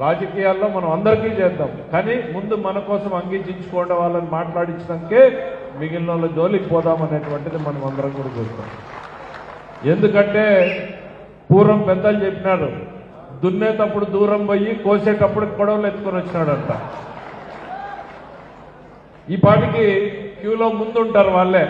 రాజకీయాల్లో మనం అందరికీ చేద్దాం. కానీ ముందు మన కోసం అంగీచించుకోండి వాళ్ళని మాట్లాడించడానికే మిగిలిన వాళ్ళ జోలికి పోదాం అనేటువంటిది మనం అందరం కూడా చూస్తాం. ఎందుకంటే పూర్వం పెద్దలు చెప్పినాడు దున్నేటప్పుడు దూరం పోయి కోసేటప్పుడు గొడవలు ఎత్తుకొని వచ్చినాడంట. ఈ పాటికి క్యూలో ముందుంటారు వాళ్ళే.